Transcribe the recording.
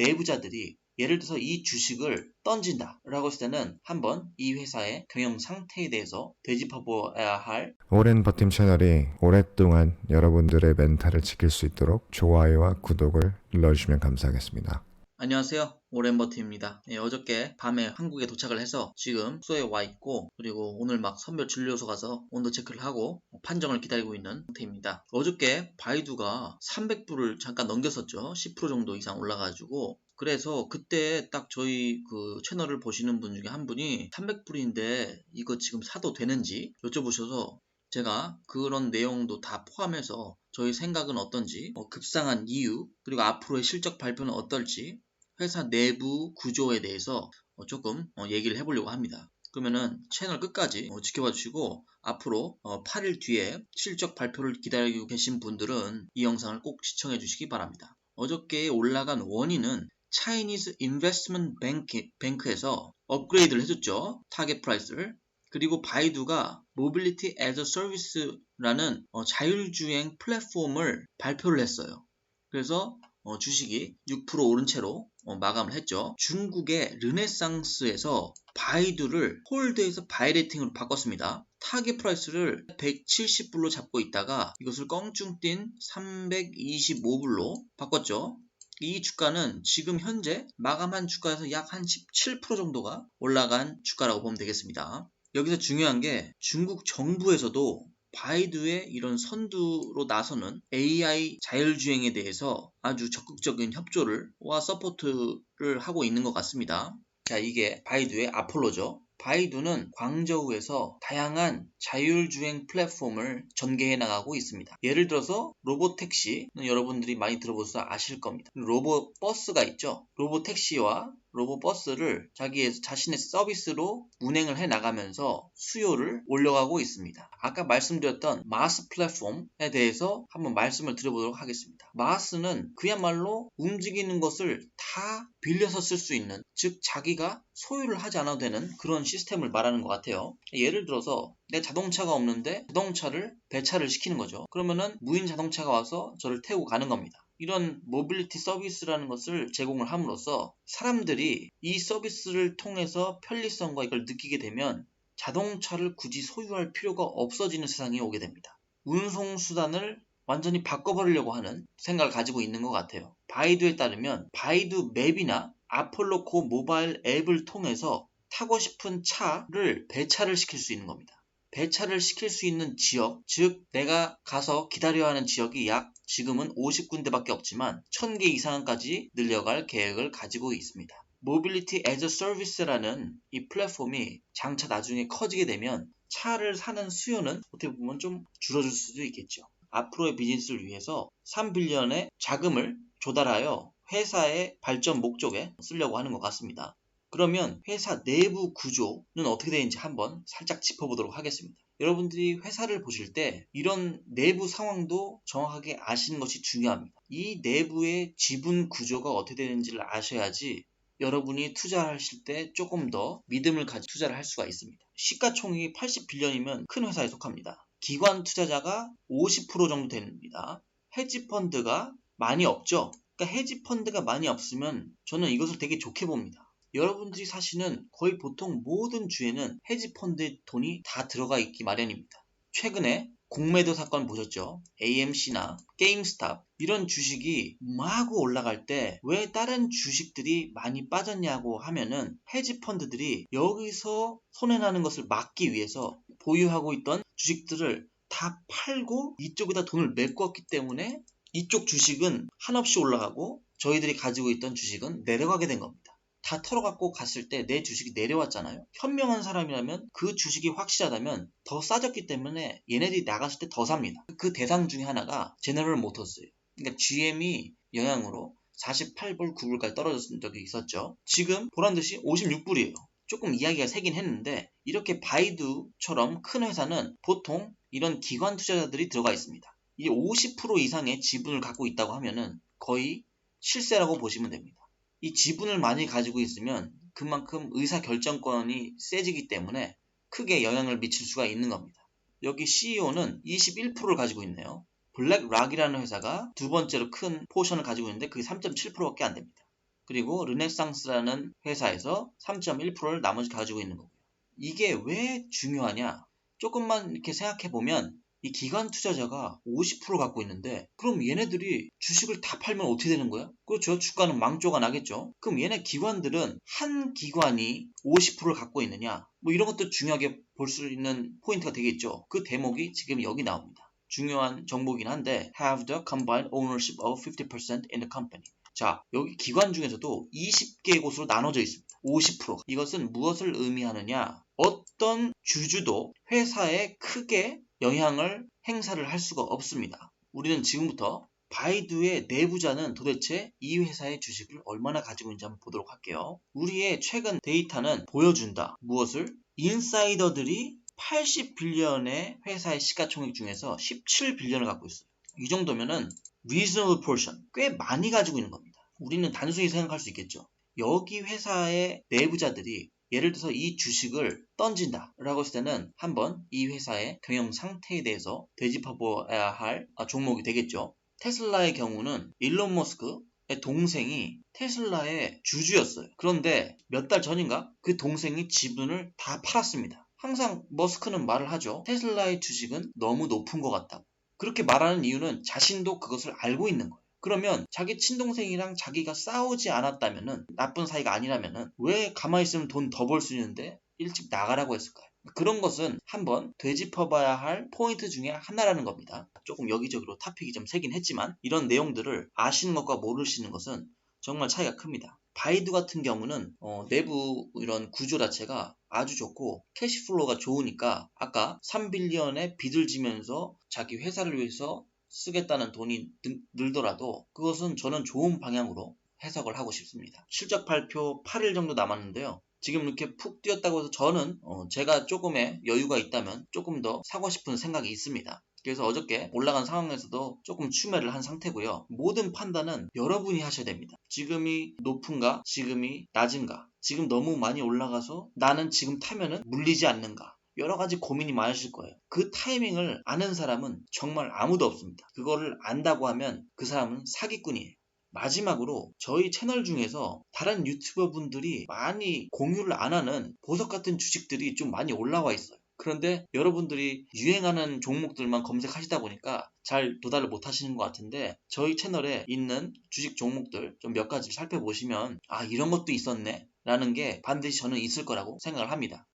내부자들이 예를 들어서 이 주식을 던진다 라고 했을 때는 한번 이 회사의 경영 상태에 대해서 되짚어 보아야 할 오랜 버팀 채널이 오랫동안 여러분들의 멘탈을 지킬 수 있도록 좋아요와 구독을 눌러주시면 감사하겠습니다. 안녕하세요. 오렌버트입니다. 예, 어저께 밤에 한국에 도착을 해서 지금 숙소에 와 있고 그리고 오늘 막 선별 진료소 가서 온도 체크를 하고 판정을 기다리고 있는 상태입니다. 어저께 바이두가 300불을 잠깐 넘겼었죠. 10% 정도 이상 올라가지고 그래서 그때 딱 저희 그 채널을 보시는 분 중에 한 분이 300불인데 이거 지금 사도 되는지 여쭤보셔서 제가 그런 내용도 다 포함해서 저희 생각은 어떤지, 어, 급상한 이유, 그리고 앞으로의 실적 발표는 어떨지, 회사 내부 구조에 대해서 어, 조금 어, 얘기를 해보려고 합니다. 그러면은 채널 끝까지 어, 지켜봐 주시고 앞으로 8일 뒤에 실적 발표를 기다리고 계신 분들은 이 영상을 꼭 시청해 주시기 바랍니다. 어저께 올라간 원인은 차이니즈 인베스트먼트 뱅크 에서 업그레이드를 해줬죠. 타겟 프라이스를. 그리고 바이두가 모빌리티 애저 서비스라는 자율주행 플랫폼을 발표를 했어요. 그래서 어, 주식이 6% 오른 채로 어, 마감을 했죠. 중국의 르네상스에서 바이두를 홀드에서 바이 레팅으로 바꿨습니다. 타겟 프라이스를 170불로 잡고 있다가 이것을 껑충 뛴 325불로 바꿨죠. 이 주가는 지금 현재 마감한 주가에서 약 한 17% 정도가 올라간 주가라고 보면 되겠습니다. 여기서 중요한 게 중국 정부에서도 바이두의 이런 선두로 나서는 AI 자율주행에 대해서 아주 적극적인 협조를 와 서포트를 하고 있는 것 같습니다. 자, 이게 바이두의 아폴로죠. 바이두는 광저우에서 다양한 자율주행 플랫폼을 전개해 나가고 있습니다. 예를 들어서 로보택시는 여러분들이 많이 들어보셔서 아실 겁니다. 로보버스가 있죠. 로보택시와 로보버스를 자기의 자신의 서비스로 운행을 해 나가면서 수요를 올려가고 있습니다. 아까 말씀드렸던 마스 플랫폼에 대해서 한번 말씀을 드려보도록 하겠습니다. 마스는 그야말로 움직이는 것을 다 빌려서 쓸 수 있는 즉 자기가 소유를 하지 않아도 되는 그런 시스템을 말하는 것 같아요. 예를 들어서 내 자동차가 없는데 자동차를 배차를 시키는 거죠. 그러면은 무인 자동차가 와서 저를 태우고 가는 겁니다. 이런 모빌리티 서비스라는 것을 제공을 함으로써 사람들이 이 서비스를 통해서 편리성과 이걸 느끼게 되면 자동차를 굳이 소유할 필요가 없어지는 세상이 오게 됩니다. 운송수단을 완전히 바꿔버리려고 하는 생각을 가지고 있는 것 같아요. 바이두에 따르면 바이두 맵이나 아폴로 코 모바일 앱을 통해서 타고 싶은 차를 배차를 시킬 수 있는 겁니다. 배차를 시킬 수 있는 지역, 즉 내가 가서 기다려야 하는 지역이 약 지금은 50군데밖에 없지만 1000개 이상까지 늘려갈 계획을 가지고 있습니다. 모빌리티 애저 서비스라는 이 플랫폼이 장차 나중에 커지게 되면 차를 사는 수요는 어떻게 보면 좀 줄어들 수도 있겠죠. 앞으로의 비즈니스를 위해서 3빌리언의 자금을 조달하여 회사의 발전 목적에 쓰려고 하는 것 같습니다. 그러면 회사 내부 구조는 어떻게 되는지 한번 살짝 짚어보도록 하겠습니다. 여러분들이 회사를 보실 때 이런 내부 상황도 정확하게 아시는 것이 중요합니다. 이 내부의 지분 구조가 어떻게 되는지를 아셔야지 여러분이 투자하실 때 조금 더 믿음을 가지고 투자를 할 수가 있습니다. 시가총액이 80빌리언이면 큰 회사에 속합니다. 기관 투자자가 50% 정도 됩니다. 헤지펀드가 많이 없죠. 그러니까 헤지펀드가 많이 없으면 저는 이것을 되게 좋게 봅니다. 여러분들이 사시는 거의 보통 모든 주에는 헤지펀드의 돈이 다 들어가 있기 마련입니다. 최근에 공매도 사건 보셨죠? AMC나 게임스탑 이런 주식이 마구 올라갈 때 왜 다른 주식들이 많이 빠졌냐고 하면은 헤지펀드들이 여기서 손해나는 것을 막기 위해서 보유하고 있던 주식들을 다 팔고 이쪽에다 돈을 메꿨기 때문에 이쪽 주식은 한없이 올라가고 저희들이 가지고 있던 주식은 내려가게 된 겁니다. 다 털어갖고 갔을 때 내 주식이 내려왔잖아요. 현명한 사람이라면 그 주식이 확실하다면 더 싸졌기 때문에 얘네들이 나갔을 때 더 삽니다. 그 대상 중에 하나가 제너럴 모터스예요. 그러니까 GM이 영향으로 48불, 9불까지 떨어졌던 적이 있었죠. 지금 보란 듯이 56불이에요. 조금 이야기가 세긴 했는데 이렇게 바이두처럼 큰 회사는 보통 이런 기관 투자자들이 들어가 있습니다. 이 50% 이상의 지분을 갖고 있다고 하면은 거의 실세라고 보시면 됩니다. 이 지분을 많이 가지고 있으면 그만큼 의사 결정권이 세지기 때문에 크게 영향을 미칠 수가 있는 겁니다. 여기 CEO는 21%를 가지고 있네요. 블랙락이라는 회사가 두 번째로 큰 포션을 가지고 있는데 그게 3.7%밖에 안 됩니다. 그리고 르네상스라는 회사에서 3.1%를 나머지 가지고 있는 거고요. 이게 왜 중요하냐? 조금만 이렇게 생각해 보면 이 기관 투자자가 50% 갖고 있는데 그럼 얘네들이 주식을 다 팔면 어떻게 되는 거야? 그렇죠. 주가는 망조가 나겠죠. 그럼 얘네 기관들은 한 기관이 50%를 갖고 있느냐? 뭐 이런 것도 중요하게 볼 수 있는 포인트가 되겠죠. 그 대목이 지금 여기 나옵니다. 중요한 정보긴 한데 have the combined ownership of 50% in the company. 자, 여기 기관 중에서도 20개 곳으로 나눠져 있습니다. 50%. 이것은 무엇을 의미하느냐? 어떤 주주도 회사에 크게 영향을 행사를 할 수가 없습니다. 우리는 지금부터 바이두의 내부자는 도대체 이 회사의 주식을 얼마나 가지고 있는지 한번 보도록 할게요. 우리의 최근 데이터는 보여준다. 무엇을? 인사이더들이 80빌리언의 회사의 시가총액 중에서 17빌리언을 갖고 있어요. 이 정도면은 reasonable portion, 꽤 많이 가지고 있는 겁니다. 우리는 단순히 생각할 수 있겠죠. 여기 회사의 내부자들이 예를 들어서 이 주식을 던진다 라고 했을 때는 한번 이 회사의 경영 상태에 대해서 되짚어봐야 할 아, 종목이 되겠죠. 테슬라의 경우는 일론 머스크의 동생이 테슬라의 주주였어요. 그런데 몇 달 전인가 그 동생이 지분을 다 팔았습니다. 항상 머스크는 말을 하죠. 테슬라의 주식은 너무 높은 것 같다고. 그렇게 말하는 이유는 자신도 그것을 알고 있는 거예요. 그러면 자기 친동생이랑 자기가 싸우지 않았다면은 나쁜 사이가 아니라면은 왜 가만히 있으면 돈 더 벌 수 있는데 일찍 나가라고 했을까요? 그런 것은 한번 되짚어봐야 할 포인트 중에 하나라는 겁니다. 조금 여기저기로 타픽이 좀 세긴 했지만 이런 내용들을 아시는 것과 모르시는 것은 정말 차이가 큽니다. 바이두 같은 경우는 어, 내부 이런 구조 자체가 아주 좋고 캐시플로우가 좋으니까 아까 3빌리언의 빚을 지면서 자기 회사를 위해서 쓰겠다는 돈이 늘- 늘더라도 그것은 저는 좋은 방향으로 해석을 하고 싶습니다. 실적 발표 8일 정도 남았는데요. 지금 이렇게 푹 뛰었다고 해서 저는 어, 제가 조금의 여유가 있다면 조금 더 사고 싶은 생각이 있습니다. 그래서 어저께 올라간 상황에서도 조금 추매를 한 상태고요. 모든 판단은 여러분이 하셔야 됩니다. 지금이 높은가? 지금이 낮은가? 지금 너무 많이 올라가서 나는 지금 타면은 물리지 않는가? 여러 가지 고민이 많으실 거예요. 그 타이밍을 아는 사람은 정말 아무도 없습니다. 그거를 안다고 하면 그 사람은 사기꾼이에요. 마지막으로 저희 채널 중에서 다른 유튜버 분들이 많이 공유를 안 하는 보석 같은 주식들이 좀 많이 올라와 있어요. 그런데 여러분들이 유행하는 종목들만 검색하시다 보니까 잘 도달을 못 하시는 것 같은데 저희 채널에 있는 주식 종목들 좀 몇 가지 살펴보시면 아 이런 것도 있었네 라는 게 반드시 저는 있을 거라고 생각을 합니다.